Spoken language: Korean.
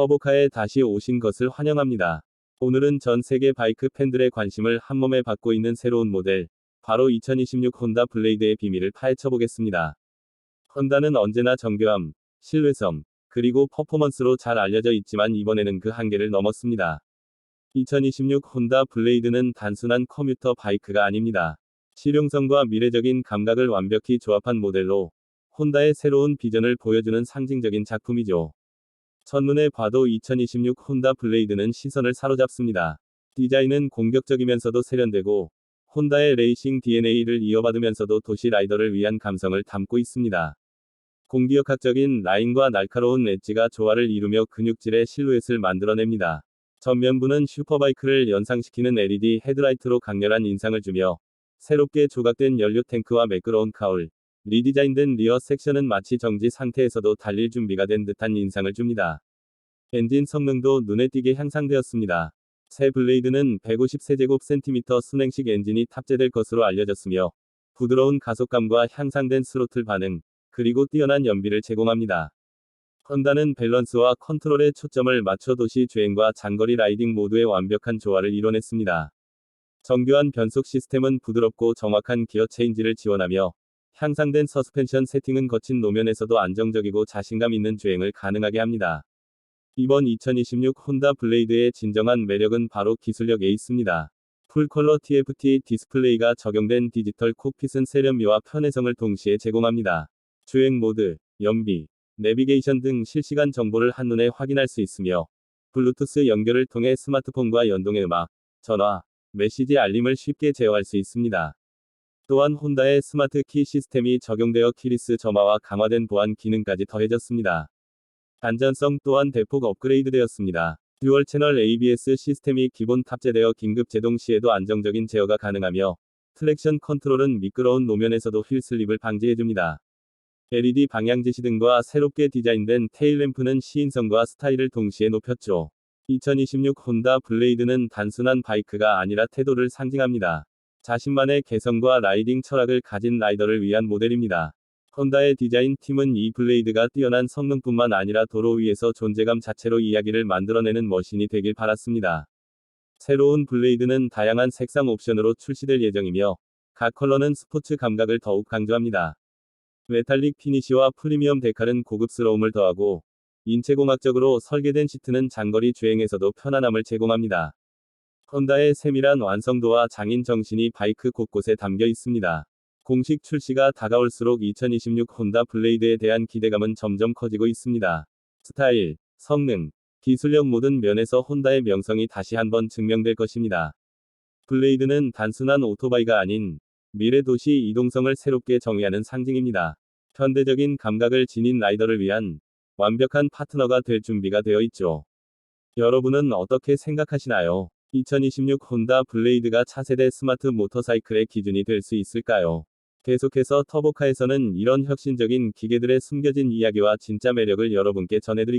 터보카에 다시 오신 것을 환영합니다. 오늘은 전 세계 바이크 팬들의 관심을 한몸에 받고 있는 새로운 모델, 바로 2026 혼다 블레이드의 비밀을 파헤쳐 보겠습니다. 혼다는 언제나 정교함, 신뢰성, 그리고 퍼포먼스로 잘 알려져 있지만 이번에는 그 한계를 넘었습니다. 2026 혼다 블레이드는 단순한 커뮤터 바이크가 아닙니다. 실용성과 미래적인 감각을 완벽히 조합한 모델로 혼다의 새로운 비전을 보여주는 상징적인 작품이죠. 첫눈에 봐도 2026 혼다 블레이드는 시선을 사로잡습니다. 디자인은 공격적이면서도 세련되고 혼다의 레이싱 DNA를 이어받으면서도 도시 라이더를 위한 감성을 담고 있습니다. 공기역학적인 라인과 날카로운 엣지가 조화를 이루며 근육질의 실루엣을 만들어냅니다. 전면부는 슈퍼바이크를 연상시키는 LED 헤드라이트로 강렬한 인상을 주며 새롭게 조각된 연료 탱크와 매끄러운 카울, 리디자인된 리어 섹션은 마치 정지 상태에서도 달릴 준비가 된 듯한 인상을 줍니다. 엔진 성능도 눈에 띄게 향상되었습니다. 새 블레이드는 150세제곱센티미터 순행식 엔진이 탑재될 것으로 알려졌으며 부드러운 가속감과 향상된 스로틀 반응, 그리고 뛰어난 연비를 제공합니다. 혼다는 밸런스와 컨트롤에 초점을 맞춰 도시 주행과 장거리 라이딩 모두의 완벽한 조화를 이뤄냈습니다. 정교한 변속 시스템은 부드럽고 정확한 기어 체인지를 지원하며 향상된 서스펜션 세팅은 거친 노면에서도 안정적이고 자신감 있는 주행을 가능하게 합니다. 이번 2026 혼다 블레이드의 진정한 매력은 바로 기술력 에이스입니다. 풀컬러 TFT 디스플레이가 적용된 디지털 콕핏은 세련미와 편해성을 동시에 제공합니다. 주행 모드, 연비, 내비게이션 등 실시간 정보를 한눈에 확인할 수 있으며 블루투스 연결을 통해 스마트폰과 연동해 음악, 전화, 메시지 알림을 쉽게 제어할 수 있습니다. 또한 혼다의 스마트 키 시스템이 적용되어 키리스 점화와 강화된 보안 기능까지 더해졌습니다. 안전성 또한 대폭 업그레이드되었습니다. 듀얼 채널 ABS 시스템이 기본 탑재되어 긴급 제동 시에도 안정적인 제어가 가능하며 트랙션 컨트롤은 미끄러운 노면에서도 휠 슬립을 방지해줍니다. LED 방향 지시 등과 새롭게 디자인된 테일램프는 시인성과 스타일을 동시에 높였죠. 2026 혼다 블레이드는 단순한 바이크가 아니라 태도를 상징합니다. 자신만의 개성과 라이딩 철학을 가진 라이더를 위한 모델입니다. 혼다의 디자인 팀은 이 블레이드가 뛰어난 성능뿐만 아니라 도로 위에서 존재감 자체로 이야기를 만들어내는 머신이 되길 바랐습니다. 새로운 블레이드는 다양한 색상 옵션으로 출시될 예정이며 각 컬러는 스포츠 감각을 더욱 강조합니다. 메탈릭 피니시와 프리미엄 데칼은 고급스러움을 더하고 인체공학적으로 설계된 시트는 장거리 주행에서도 편안함을 제공합니다. 혼다의 세밀한 완성도와 장인 정신이 바이크 곳곳에 담겨 있습니다. 공식 출시가 다가올수록 2026 혼다 블레이드에 대한 기대감은 점점 커지고 있습니다. 스타일, 성능, 기술력 모든 면에서 혼다의 명성이 다시 한번 증명될 것입니다. 블레이드는 단순한 오토바이가 아닌 미래 도시 이동성을 새롭게 정의하는 상징입니다. 현대적인 감각을 지닌 라이더를 위한 완벽한 파트너가 될 준비가 되어 있죠. 여러분은 어떻게 생각하시나요? 2026 혼다 블레이드가 차세대 스마트 모터사이클의 기준이 될 수 있을까요? 계속해서 터보카에서는 이런 혁신적인 기계들의 숨겨진 이야기와 진짜 매력을 여러분께 전해드리겠습니다.